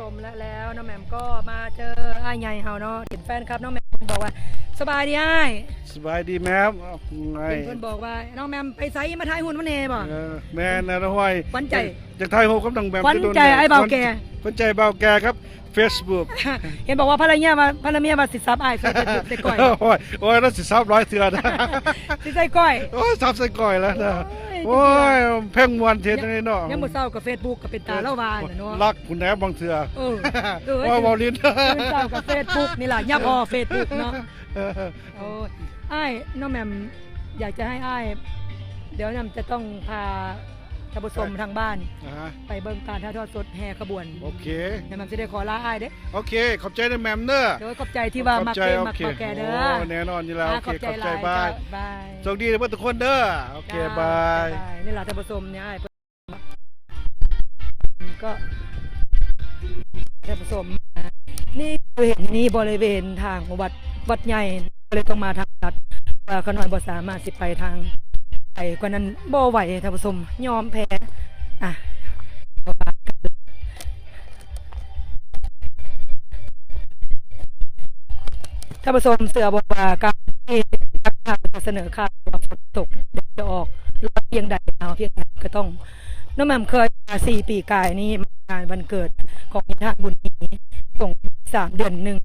สมและแล้วน้องแหม่มก็มาเจออ้ายใหญ่เฮาเนาะเห็นแฟนครับน้องแหม่มบอกว่า สบายดีอ้ายสบายดีแม่ไงเห็นเพิ่นบอกว่าน้องแหม่มไปไสมาถ่ายหุ่นมันเน่บ่เออแม่นะนะห้อยขวัญใจจากไทยโฮกับดังแบบขวัญใจไอ้เบาแก่ขวัญใจเบาแก่ครับ Facebook เห็นบอกว่าภรรยามาภรรยามาสิซับอ้ายใส่ใส่ก้อยโอ้ยโอ้ยแล้วสิซับร้อยเถื่อนะสิใส่ก้อยโอ้ยซับใส่ก่อยแล้วนะ โอ้โอ้ยยเพ่งมวนเทศนี่เนาะยังมื้อเช้ากับ Facebook ก็เป็นตาเล่าวานน่ะเนาะรักคุณแหนบางเถื่อเออเออว่าบอลินมื้อเช้ากับ Facebook นี่ล่ะย่าพอ Facebook เนาะโอ้ยอ้ายน้องแหม่มอยากจะให้อ้ายเดี๋ยวน้ำจะต้องพาท่านผู้ชมทางบ้าน อ่าฮะไปเบิ่งการถ่ายทอดสดแห่ขบวนโอเคน้ำแหม่มจะได้ขอลาอ้ายเด้โอเค ขอบใจนะแมมเนอร์โดยขอบใจที่ว่ามาขอบใจเก่งโอมาเคขอแกเด้อโอ้แน่นอนอยู่แล้วอ่าโอขอบเคใจขอบหใจลายบายจ้ะบายโชคดีเพื่อนทุกคนเด้อโอเคจ้บายนี่แหละท่านผู้ชมเนี่ยอ้ายก็ท่านผู้ชมนี่คือเห็นนี่บริเวณทางวัดวัดใหญ่ก็เลยต้องมาทางลัดว่าขน้อยบ่สามารถสิไปทาง ไปกว่านั้นบ่ไหวท่านผู้ชมยอมแพ้อะท่านผู้ชมเสือบอกว่าการที่นักข่าวจะเสนอข่าว่าฝนตกเดจะออกแล้วเพียงใดเอาเพียงใดก็ต้องน้องแหม่มเคยมาสี่ปีกายนี้งานวันเกิดของนิทานบุญนี้ส่งสามเดือนหนึ่ง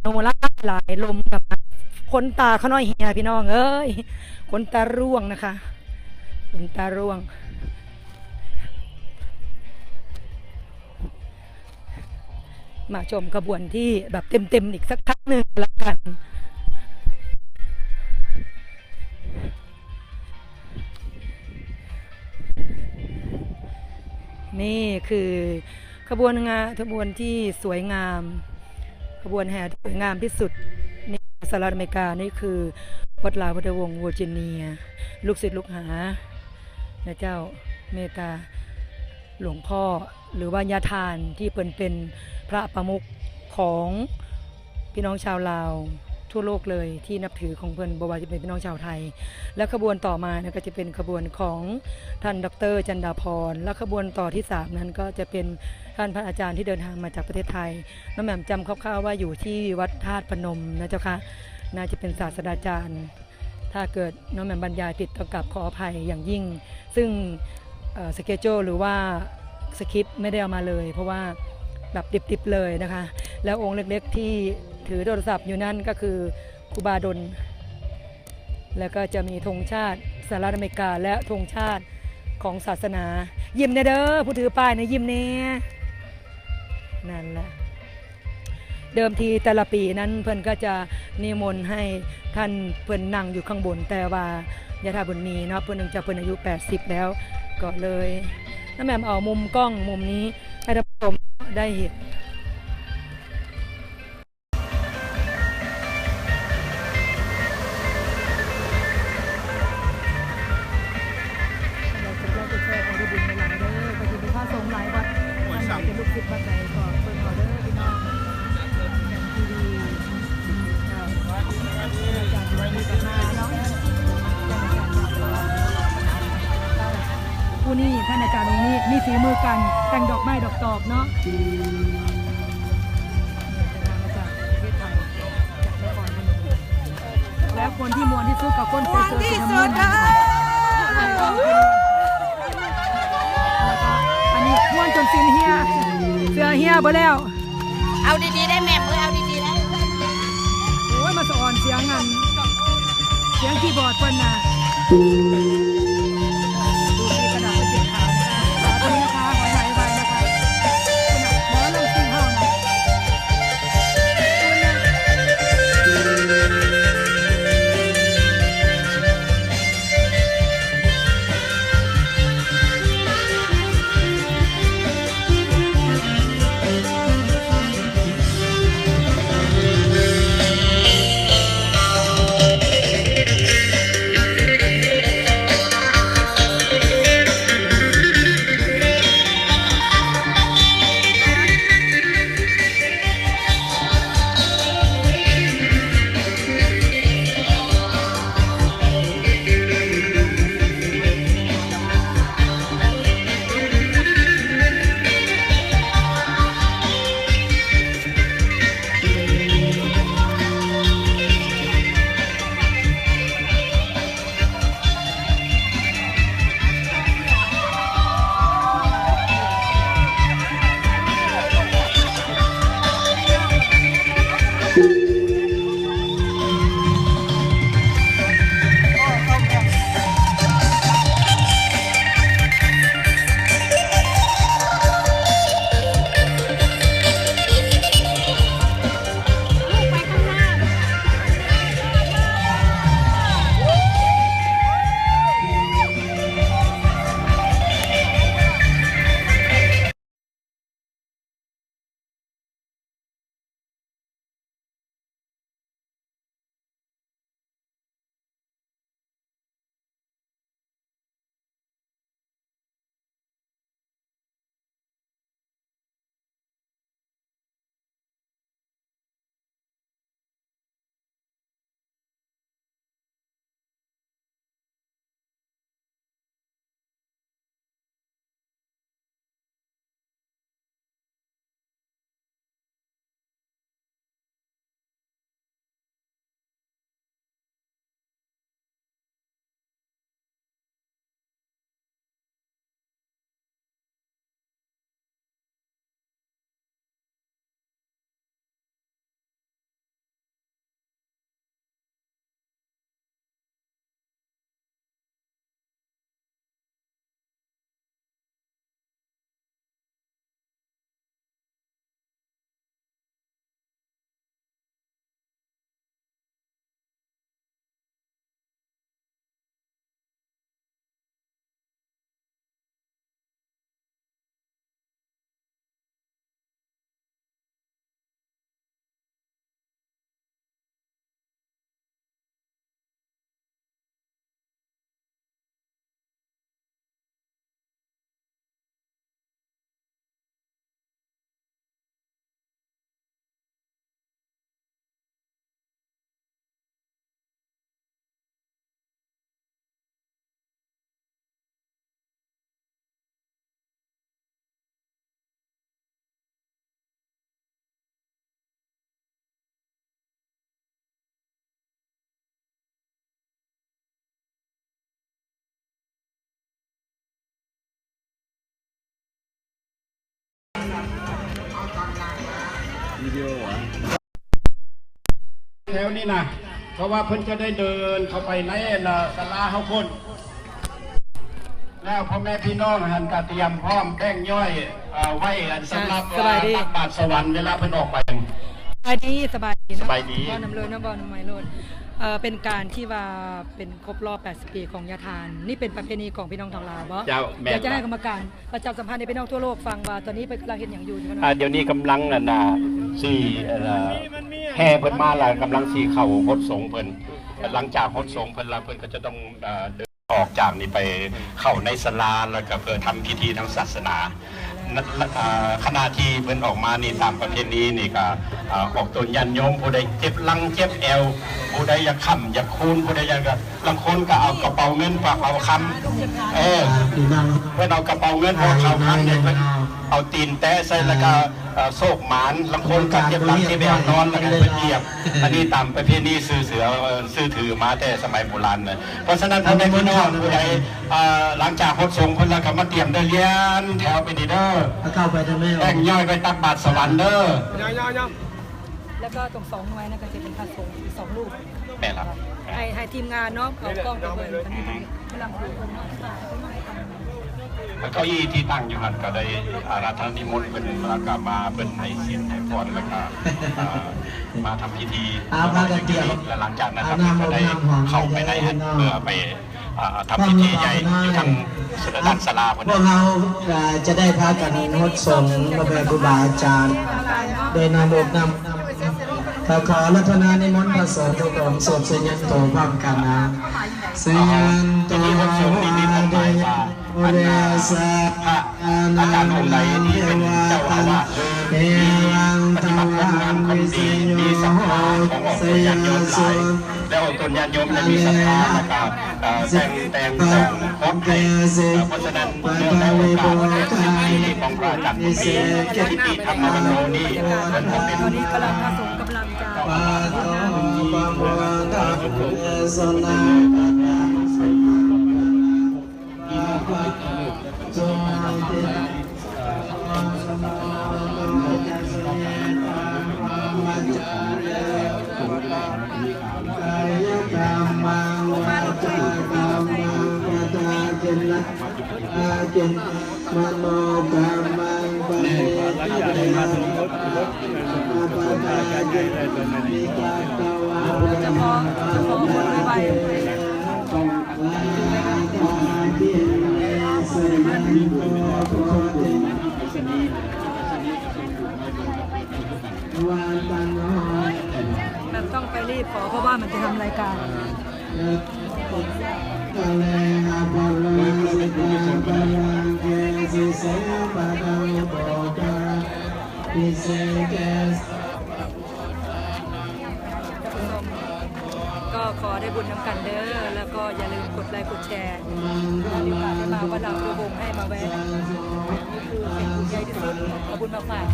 โนล่าหลายลมกับ คนตาเขาน้อยเฮียพี่น้องเอ้ยคนตาร่วงนะคะคนตาร่วง มาชมขบวนที่แบบเต็มๆอีกสักครั้งหนึ่งละกันนี่คือขบวนงานขบวนที่สวยงาม ขบวนแห่ที่สวยงามที่สุด สหรัฐอเมริกานี่คือวัดลาวพุทธวงศ์เวอร์จิเนีย ลูกศิษย์ลูกหานะเจ้าเมตตาหลวงพ่อหรือว่าญาทานที่เป็นเป็นพระประมุขของพี่น้องชาวลาว ทั่วโลกเลยที่นับถือของเพิ่อนบวาจะเป็นพี่น้องชาวไทย และขบวนต่อมาเนี่ยก็จะเป็นขบวนของท่านดร จันดาพร และขบวนต่อที่สามนั้นก็จะเป็นท่านพระอาจารย์ที่เดินทางมาจากประเทศไทยน้องแหม่มจำคร่าวๆว่าอยู่ที่วัดธาตุพนมนะเจ้าค่ะน่าจะเป็นศาสตราจารย์ ถ้าเกิดน้องแหม่มบรรยายผิดต้องกลับขออภัยอย่างยิ่ง ซึ่งสเกจโจหรือว่าสคริปต์ไม่ได้เอามาเลย เพราะว่า แบบดิบๆเลยนะคะ แล้วองค์เล็กๆที่ถือโทรศัพท์อยู่นั่นก็คือครูบาดล แล้วก็จะมีธงชาติสหรัฐอเมริกาและธงชาติของศาสนา ยิ้มเนเด้อผู้ถือป้ายนะยิ้มเน่นั่นแหละเดิมทีแต่ละปีนั้นเพิ่นก็จะนิมนต์ให้ท่านเพิ่นนั่งอยู่ข้างบนแต่ว่ายาธาบุญมีเนาะเพิ่นนึงจะเพิ่นอายุ 80 แล้วก็เลยน้าแหม่มเอามุมกล้องมุมนี้ให้ ท่ีมือกันแต่งดอกไม้ดอกตอกเนาะมาจากประเทศไทยจากนครพนมแล้วคนที่มวนที่สุดกับคนเสื้อสีน้ำเงินแล้วก็อันนี้ม้วนจนสินเฮียเสือเฮียไปแล้ว เอาดีๆได้แม่มือเอาดีๆได้โอ้ยมาสอนเสียงงันเสียงคีย์บอร์ดเพิ่นน่ะ แถวนี้นะเพราะว่าเพิ่นจะได้เดินเข้าไปในน่ะศาลาเฮาพุ่นแล้วพ่อแม่พี่น้องหันกะเตรียมพร้อมแป้งย่อยเอ่อไว้อันสำหรับสบายดี ตักบาตรสวรรค์เวลาเพิ่นออกไป สบายดีสบายดีเนะสบายดีบอลน้ำเลยนะบอลน้ำไมโลด เอ่อเป็นการที่ว่าเป็นครบรอบ 80 ปีของยาทาน นี่เป็นประเพณีของพี่น้องทางลาวบ่เจ้าแม่นเดี๋ยวจะให้กรรมการประชาสัมพันธ์ในพี่น้องทั่วโลกฟังว่าตอนนี้เป็นกำลังเห็นอย่างอยู่ใช่ไหมอ่าเดี๋ยวนี้กำลังน่ะนะสี่เอ่อแห่เพิ่นมาแล้วกำลังสีเข้าฮดสงเพิ่นหลังจากฮดสงเพิ่นแล้วเพิ่นก็จะต้องเอ่อเดินออกจากนี่ไปเข้าในศาลาแล้วก็เพื่อทำพิธีทางศาสนานัอ่า ขณะที่เพิ่นออกมานี่ตามประเพณีนี่ก็อ่าออกตนยันโยมผู้ใดเจ็บหลังเจ็บแอวผู้ใดอยากค้ำอยากคูนผู้ใดอยากก็บางคนก็เอากระเป๋าเงินฝากเอาคำเออเพื่อนเอากระเป๋าเงินพอเขาคันเนี่ย เพิ่นเอาตีนแตะใส่แล้วก็เอ่อโศกหมานลำคนกับเก็บหลังที่ไปเอานอนแล้วก็เป็นเหยียบ อันนี้ตามประเพณีซื้อเสือเอ่อซื้อถือมาแต่สมัยโบราณเลยเพราะฉะนั้นพ่อแม่พี่น้องผู้ใดเอ่อหลังจากพดสงฆ์เพิ่นแล้วก็มาเตรียมได้เรียนแถวไปดีเด้อเข้าไปทำไมออแต่กงย่อยไปตักบาตรสวรรค์เด้อแล้วก็ตรงสองหน่วยนะก็จะเป็นพระสงฆ์อีกสองรูปแม่นครับให้ให้ทีมงานเนาะเอากล้องไปเบิ่งตอนนี้กำลังดูคน เนาะแล้วเก้าอี้ที่ตั้งอยู่หันก็ได้อาราธนานิมนต์เป็นแล้วก็มาเป็นให้เสียงให้พรแล้วก็เอ่อมาทำพิธีอาพากันเตรียมและหลังจากนั้นอาครับน้ำก็ได้น้ำหอมเข้าไปในหันเพื่อไปอ่าทำพิธีใหญ่อยู่ทางสถานศาลาคนพวนั้กนเราอ่าจะได้พากันงดส่งพระแม่ครูบาอาจารย์ โดยนำอกนำขอขอรัตนานิมนต์พระสงฆ์ทุกองค์สวดเสยันโตพร้อมกันนะเสยันโตวาเดโอเดสะพระอาจารย์องค์ใดที่เป็นเจ้าอาวาสเอมีวังปทฏิบัติวังานความวิดีสโยมีศรัทธาขององค์เสตุยัติโยมหโสลายแล้วองค์ตุญาติโยมได้มีศรัทธาแล้วก็เอ่อแต่งแต่งแต่งพร้อมให้เพราะฉะนั้นเนื่องในโอกาสที่ของพระอาจารย์คนนี้ที่ที่ทำมาวันนี้มันก็เป็นตอนนี้กำลังพระสงฆ์กำลังจะปะโตปะโมตะเสนา จงเตกายกรรมังวาจากรรมังปะตาเจนะอาเจนมโนกรรมังปะเทตะมังจะมองจะมองคนไปไป แบบต้องไปรีบขอเพราะว่ามันจะทำรายการก็ ขอได้บุญน้ำกันเด้อ แล้วก็อย่าลืมกดไลค์กดแชร์ถ้ามีโอกาสได้มาวัดดาวตัววงให้มาแวะนี่คือเป็นบุญใหญ่ที่สุดขอบุญมาฝาก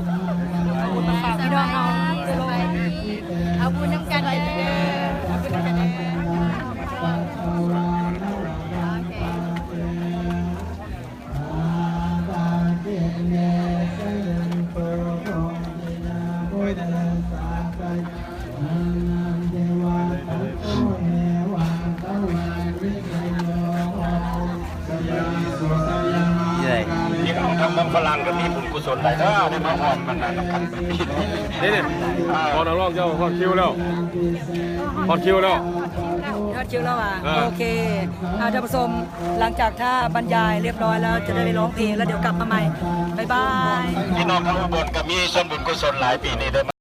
เอา เมืองฝรั่งก็มีบุญกุศลหลายเด้อได้มาหอมมันนะน้ำกันนพิษนี่นี่พอนักร้องเจ้าพอคิวแล้วพอคิวแล้วยอดคิวแล้วอะเออโอเคอาท่านผู้ชมหลังจากถ้าบรรยายเรียบร้อยแล้วจะได้ไปร้องเพลงแล้วเดี๋ยวกลับมาใหม่บ๊ายบายพี่น้องทั้งอุบลก็มีส่วนบุญกุศลหลายปีนี้เด้